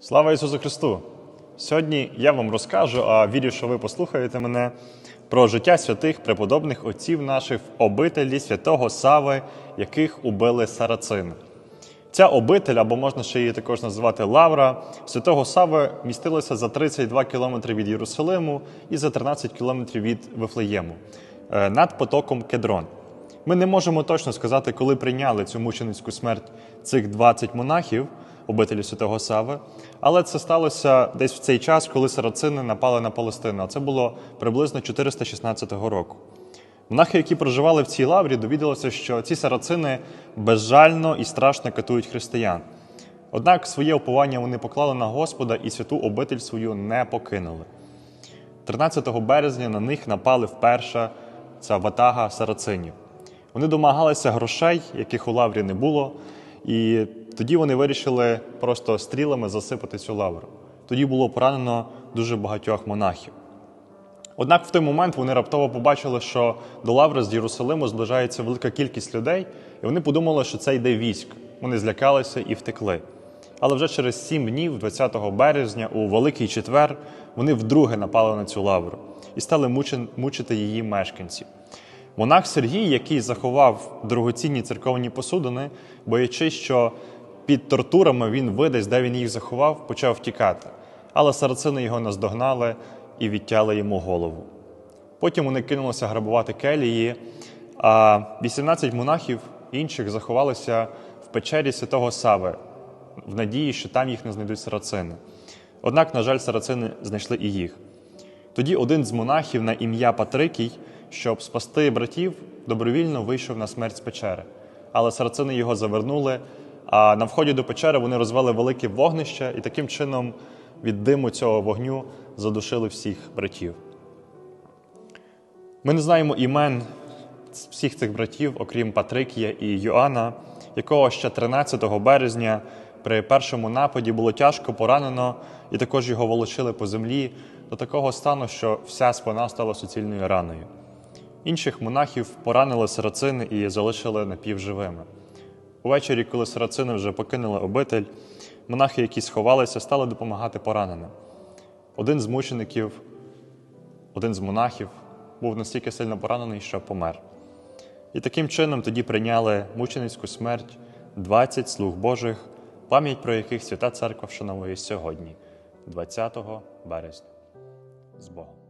Слава Ісусу Христу! Сьогодні я вам розкажу, а вірю, що ви послухаєте мене про життя святих преподобних отців наших в обителі святого Сави, яких убили сарацини. Ця обитель, або можна ще її також називати Лавра, святого Сави містилася за 32 кілометри від Єрусалиму і за 13 кілометрів від Вифлеєму е, над потоком Кедрон. Ми не можемо точно сказати, коли прийняли цю мученицьку смерть цих 20 монахів, обителі святого Сави, але це сталося десь в цей час, коли сарацини напали на Палестину. А це було приблизно 416 року. Монахи, які проживали в цій лаврі, довідалися, що ці сарацини безжально і страшно катують християн. Однак своє уповання вони поклали на Господа і святу обитель свою не покинули. 13 березня на них напали вперше ця ватага сарацинів. Вони домагалися грошей, яких у лаврі не було, і тоді вони вирішили просто стрілами засипати цю лавру. Тоді було поранено дуже багатьох монахів. Однак в той момент вони раптово побачили, що до лаври з Єрусалиму зближається велика кількість людей, і вони подумали, що це йде військ. Вони злякалися і втекли. Але вже через сім днів, 20 березня, у Великий Четвер, вони вдруге напали на цю лавру і стали мучити її мешканців. Монах Сергій, який заховав дорогоцінні церковні посудини, боячись, що під тортурами він видасть, де він їх заховав, почав втікати. Але сарацини його наздогнали і відтяли йому голову. Потім вони кинулися грабувати келії, а 18 монахів інших заховалися в печері святого Сави в надії, що там їх не знайдуть сарацини. Однак, на жаль, сарацини знайшли і їх. Тоді один з монахів на ім'я Патрикій, щоб спасти братів, добровільно вийшов на смерть з печери. Але сарацини його завернули, а на вході до печери вони розвели велике вогнище і таким чином від диму цього вогню задушили всіх братів. Ми не знаємо імен всіх цих братів, окрім Патрикія і Йоанна, якого ще 13 березня при першому нападі було тяжко поранено, і також його волочили по землі до такого стану, що вся спина стала суцільною раною. Інших монахів поранили сарацини і залишили напівживими. Увечері, коли сарацини вже покинули обитель, монахи, які сховалися, стали допомагати пораненим. Один з мучеників, один з монахів був настільки сильно поранений, що помер. І таким чином тоді прийняли мученицьку смерть 20 слуг Божих, пам'ять про яких Свята Церква вшановує сьогодні, 20 березня. З Богом.